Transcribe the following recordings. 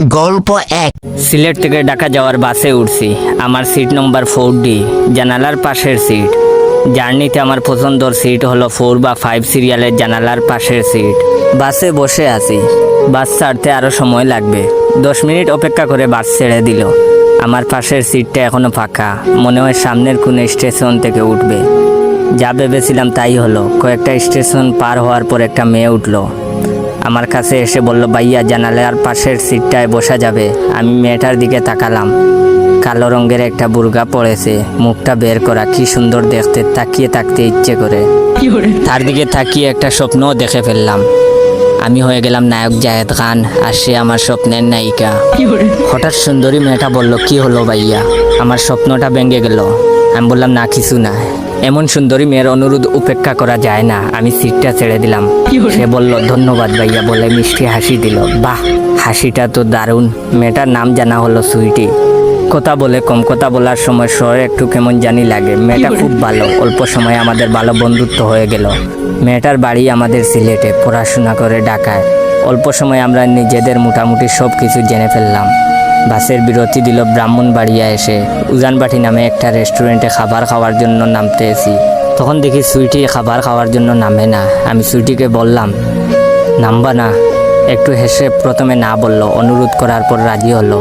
গল্প এক। সিলেট থেকে ঢাকা যাওয়ার বাসে উঠছি। আমার সিট নম্বর ফোর ডি জানালার পাশের সিট। জার্নিতে আমার পছন্দর সিট হলো ফোর বা ফাইভ সিরিয়ালের জানালার পাশের সিট। বাসে বসে আছি। বাস ছাড়তে আরও সময় লাগবে। দশ মিনিট অপেক্ষা করে বাস ছেড়ে দিল। আমার পাশের সিটটা এখনও ফাঁকা। মনে হয় সামনের কোনো স্টেশন থেকে উঠবে। যা ভেবেছিলাম তাই হলো। কয়েকটা স্টেশন পার হওয়ার পর একটা মেয়ে উঠল। আমার কাছে এসে বলল, ভাইয়া, জানালার পাশের সিটটায় বসা যাবে। আমি মেয়েটার দিকে তাকালাম। কালো রঙের একটা বুর্গা পড়েছে মুখটা বের করা কি সুন্দর দেখতে, তাকিয়ে থাকতে ইচ্ছে করে। তার দিকে তাকিয়ে একটা স্বপ্নও দেখে ফেললাম। আমি হয়ে গেলাম নায়ক জাহেদ খান, আর সে আমার স্বপ্নের নায়িকা। হঠাৎ সুন্দরী মেয়েটা বলল, কি হলো ভাইয়া? আমার স্বপ্নটা ভেঙে গেল। আমি বললাম, না, কিছু না। এমন সুন্দরী মেয়ের অনুরোধ উপেক্ষা করা যায় না। আমি সিটটা ছেড়ে দিলাম। সে বলল ধন্যবাদ ভাইয়া বলে মিষ্টি হাসি দিল। বাহ হাসিটা তো দারুণ। মেয়েটার নাম জানা হলো সুইটি। কথা বলে কম কথা বলার সময় স্বর একটু কেমন জানি লাগে। মেয়েটা খুব ভালো। অল্প সময়ে আমাদের ভালো বন্ধুত্ব হয়ে গেল। মেয়েটার বাড়ি আমাদের সিলেটে পড়াশোনা করে ঢাকায়। অল্প সময় আমরা নিজেদের মোটামুটি সব কিছু জেনে ফেললাম। বাসের বিরতি দিল ব্রাহ্মণবাড়িয়া এসে। উজানবাটি নামে একটা রেস্টুরেন্টে খাবার খাওয়ার জন্য নামতে এসি তখন দেখি সুইটি খাবার খাওয়ার জন্য নামে না। আমি সুইটিকে বললাম নামবা না। একটু হেসে প্রথমে না বলল অনুরোধ করার পর রাজি হলো।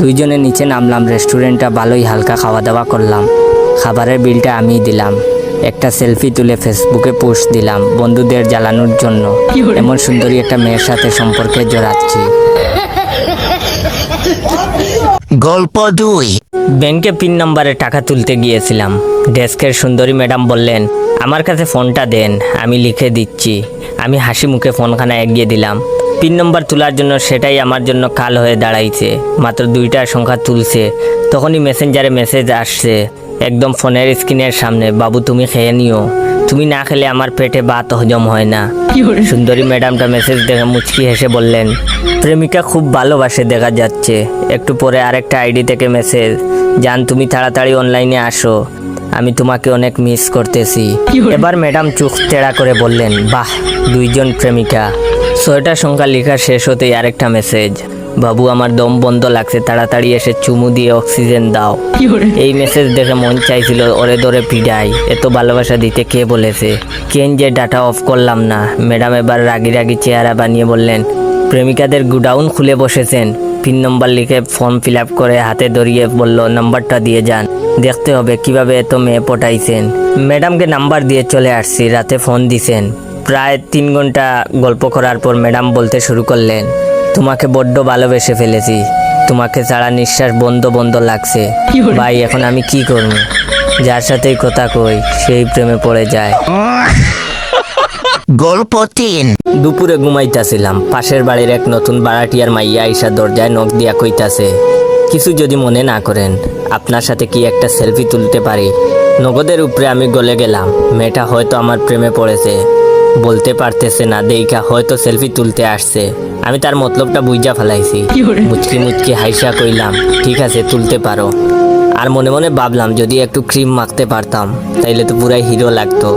দুইজনে নিচে নামলাম রেস্টুরেন্টটা ভালোই হালকা খাওয়া দাওয়া করলাম। খাবারের বিলটা আমিই দিলাম। একটা সেলফি তুলে ফেসবুকে পোস্ট দিলাম বন্ধুদের জ্বালানোর জন্য। এমন সুন্দরী একটা মেয়ের সাথে সম্পর্কে জড়াচ্ছি। গল্প দুই। ব্যাংকে পিন নম্বরে টাকা তুলতে গিয়েছিলাম। ডেস্কের সুন্দরী ম্যাডাম বললেন, আমার কাছে ফোনটা দেন, আমি লিখে দিচ্ছি। আমি হাসি মুখে ফোনখানা এগিয়ে দিলাম। পিন নম্বর তোলার জন্য সেটাই আমার জন্য কাল হয়ে দাঁড়াইছে। মাত্র দুইটা সংখ্যা তুলছে। তখনই মেসেঞ্জারে মেসেজ আসছে, একদম ফোনের স্ক্রিনের সামনে, বাবু তুমি খেয়ে নিও। তুমি না খেলে আমার পেটে ভাত হজম হয় না। সুন্দরী ম্যাডামটা মেসেজ দেখে মুচকি হেসে বললেন প্রেমিকা খুব ভালোবাসে দেখা যাচ্ছে। একটু পরে আরেকটা আইডি থেকে মেসেজ জান তুমি তাড়াতাড়ি অনলাইনে আসো। আমি তোমাকে অনেক মিস করতেছি। এবার ম্যাডাম চোখ তেড়া করে বললেন বাহ দুইজন প্রেমিকা। ছয়টা সংখ্যা লেখা শেষ হতেই আরেকটা মেসেজ বাবু, আমার দম বন্ধ লাগছে, তাড়াতাড়ি এসে চুমু দিয়ে অক্সিজেন দাও। এই মেসেজ দেখে মন চাইছিল, ওরে ধরে পিডাই এত ভালোবাসা দিতে কে বলেছে? কেন যে ডাটা অফ করলাম না? ম্যাডাম এবার রাগি রাগি চেহারা বানিয়ে বললেন, প্রেমিকাদের গুডাউন খুলে বসেছেন। পিন নম্বর লিখে ফর্ম ফিল আপ করে হাতে ধরিয়ে বলল, নাম্বারটা দিয়ে যান। দেখতে হবে কীভাবে এত মেয়ে পটাইছেন। ম্যাডামকে নাম্বার দিয়ে চলে আসছি, রাতে ফোন দিছেন। প্রায় তিন ঘণ্টা গল্প করার পর ম্যাডাম বলতে শুরু করলেন তোমাকে বড্ড ভালোবেসে ফেলেছি। তোমাকে ছাড়া নিঃশ্বাস বন্ধ বন্ধ লাগছে। ভাই এখন আমি কি করব? যার সাথেই কথা কই সেই প্রেমে পড়ে যায়। গল্প তিন। দুপুরে ঘুমাইতাছিলাম। পাশের বাড়ির এক নতুন বাড়াটিয়ার মাইয়া আইসা দরজায় নখ দিয়া কইতাছে কিছু যদি মনে না করেন আপনার সাথে কি একটা সেলফি তুলতে পারি? নগদের উপরে আমি গলে গেলাম। মেয়েটা হয়তো আমার প্রেমে পড়েছে। বলতে পারতেছে না দেইকা হয়তো সেলফি তুলতে আসছে। আমি তার মতলবটা বুঝা ফেলাইছি। মুচকি মুচকি হাইসা কইলাম ঠিক আছে তুলতে পারো। আর মনে মনে ভাবলাম যদি একটু ক্রিম মাখতে পারতাম তাইলে তো পুরাই হিরো লাগতো।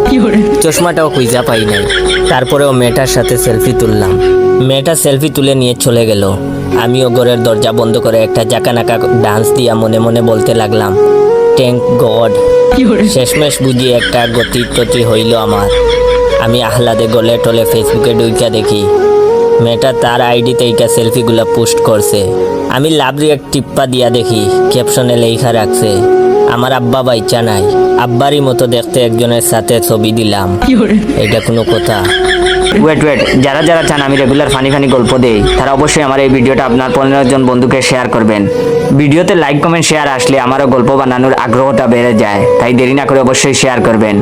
চশমাটাও খুঁজা পাই নাই। তারপরেও মেয়েটার সাথে সেলফি তুললাম। মেয়েটা সেলফি তুলে নিয়ে চলে গেল। আমিও ঘরের দরজা বন্ধ করে একটা জাকানাকা ডান্স দিয়া মনে মনে বলতে লাগলাম ট্যাঙ্ক গড শেষমেশ বুঝিয়ে একটা গতি টতি হইল আমার। আমি আহ্লাদে গলে টলে ফেসবুকে ডুইকা দেখি। মেয়েটা তার আইডিতে এইটা সেলফিগুলো পোস্ট করছে। আমি লাভ রিয়াক্ট টিপ্পা দিয়া দেখি ক্যাপশনে লেখা রাখছে আমার আব্বা বাইচা নাই আব্বারই মতো দেখতে একজনের সাথে ছবি দিলাম। এটা কোনো কথা। ওয়েট ওয়েট যারা যারা চান আমি রেগুলার ফানি ফানি গল্প দেই তারা অবশ্যই আমার এই ভিডিওটা আপনার পনেরো জন বন্ধুকে শেয়ার করবেন। ভিডিওতে লাইক কমেন্ট শেয়ার আসলে আমারও গল্প বানানোর আগ্রহটা বেড়ে যায় তাই দেরি না করে অবশ্যই শেয়ার করবেন।